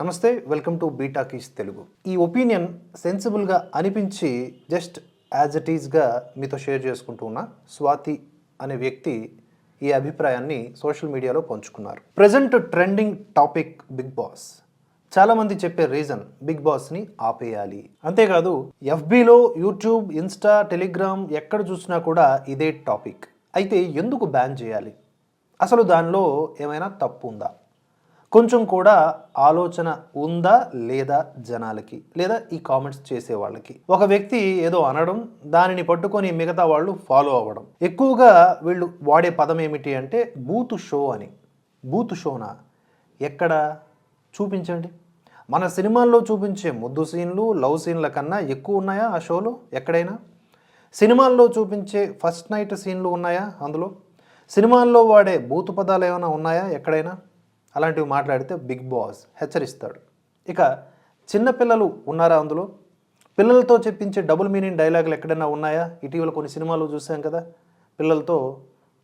నమస్తే welcome to బీటాకీస్ Telugu. ఈ opinion సెన్సిబుల్గా అనిపించి జస్ట్ యాజ్ ఇట్ ఈస్గా మీతో షేర్ చేసుకుంటూ ఉన్న స్వాతి అనే వ్యక్తి ఈ అభిప్రాయాన్ని సోషల్ మీడియాలో పంచుకున్నారు. Present trending topic Bigg Boss. చాలామంది చెప్పే రీజన్ బిగ్ బాస్ని ఆపేయాలి. అంతేకాదు ఎఫ్బీలో యూట్యూబ్ ఇన్స్టా టెలిగ్రామ్ ఎక్కడ చూసినా కూడా ఇదే టాపిక్. అయితే ఎందుకు బ్యాన్ చేయాలి? అసలు దానిలో ఏమైనా తప్పు ఉందా? కొంచెం కూడా ఆలోచన ఉందా లేదా జనాలకి? లేదా ఈ కామెంట్స్ చేసే వాళ్ళకి? ఒక వ్యక్తి ఏదో అనడం దానిని పట్టుకొని మిగతా వాళ్ళు ఫాలో అవ్వడం. ఎక్కువగా వీళ్ళు వాడే పదం ఏమిటి అంటే బూత్ షో అని. బూత్ షోనా? ఎక్కడ? చూపించండి. మన సినిమాల్లో చూపించే ముద్దు సీన్లు లవ్ సీన్ల కన్నా ఎక్కువ ఉన్నాయా ఆ షోలో? ఎక్కడైనా? సినిమాల్లో చూపించే ఫస్ట్ నైట్ సీన్లు ఉన్నాయా అందులో? సినిమాల్లో వాడే బూతు పదాలు ఏమైనా ఉన్నాయా? ఎక్కడైనా? అలాంటివి మాట్లాడితే బిగ్ బాస్ హెచ్చరిస్తాడు. ఇక చిన్నపిల్లలు ఉన్నారా అందులో? పిల్లలతో చెప్పించే డబుల్ మీనింగ్ డైలాగులు ఎక్కడైనా ఉన్నాయా? ఇటీవల కొన్ని సినిమాలు చూసాం కదా. పిల్లలతో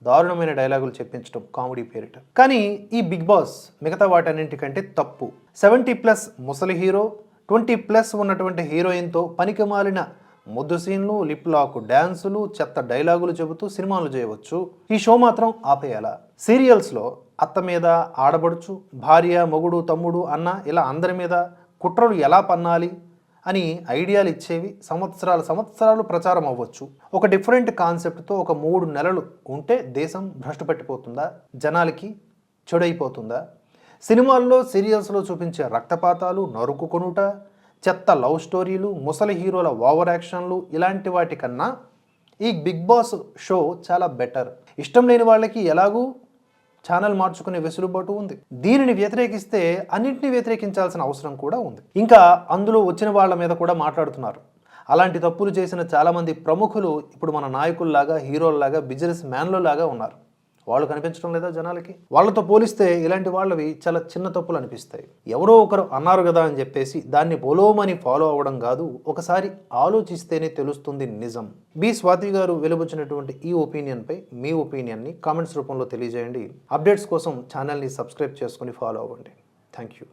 దారుణమైన డైలాగులు చెప్పించడం కామెడీ పేరిట. కానీ ఈ బిగ్ బాస్ మిగతా వాటన్నింటికంటే తప్పు. సెవెంటీ ప్లస్ ముసలి హీరో ట్వంటీ ప్లస్ ఉన్నటువంటి హీరోయిన్తో పనికిమాలిన ముద్దు సీన్లు లిప్ లాక్ డ్యాన్సులు చెత్త డైలాగులు చెబుతూ సినిమాలు చేయవచ్చు. ఈ షో మాత్రం ఆపేయాలా. సీరియల్స్లో అత్త మీద ఆడబడుచు భార్య మొగుడు తమ్ముడు అన్న ఇలా అందరి మీద కుట్రలు ఎలా పన్నాలి అని ఐడియాలు ఇచ్చేవి సంవత్సరాలు సంవత్సరాలు ప్రచారం అవ్వచ్చు. ఒక డిఫరెంట్ కాన్సెప్ట్తో ఒక మూడు నెలలు ఉంటే దేశం భ్రష్టు పెట్టిపోతుందా? జనాలకి చెడైపోతుందా? సినిమాల్లో సీరియల్స్లో చూపించే రక్తపాతాలు నరుకు కొనుట చెత్త లవ్ స్టోరీలు ముసలి హీరోల ఓవర్ యాక్షన్లు ఇలాంటి వాటికన్నా ఈ బిగ్ బాస్ షో చాలా బెటర్. ఇష్టం లేని వాళ్ళకి ఎలాగూ ఛానల్ మార్చుకునే వెసులుబాటు ఉంది. దీనిని వ్యతిరేకిస్తే అన్నింటినీ వ్యతిరేకించాల్సిన అవసరం కూడా ఉంది. ఇంకా అందులో వచ్చిన వాళ్ళ మీద కూడా మాట్లాడుతున్నారు. అలాంటి తప్పులు చేసిన చాలామంది ప్రముఖులు ఇప్పుడు మన నాయకుల్లాగా హీరోల్లాగా బిజినెస్ మ్యాన్లలాగా ఉన్నారు. వాళ్ళు కనిపించడం లేదా జనాలకి? వాళ్ళతో పోలిస్తే ఇలాంటి వాళ్ళవి చాలా చిన్న తప్పులు అనిపిస్తాయి. ఎవరో ఒకరు అన్నారు కదా అని చెప్పేసి దాన్ని పొలోమని ఫాలో అవ్వడం కాదు ఒకసారి ఆలోచిస్తేనే తెలుస్తుంది నిజం. బి స్వాతి గారు వెలువచ్చినటువంటి ఈ ఒపీనియన్పై మీ ఒపీనియన్ని కామెంట్స్ రూపంలో తెలియజేయండి. అప్డేట్స్ కోసం ఛానల్ని సబ్స్క్రైబ్ చేసుకుని ఫాలో అవ్వండి. Thank you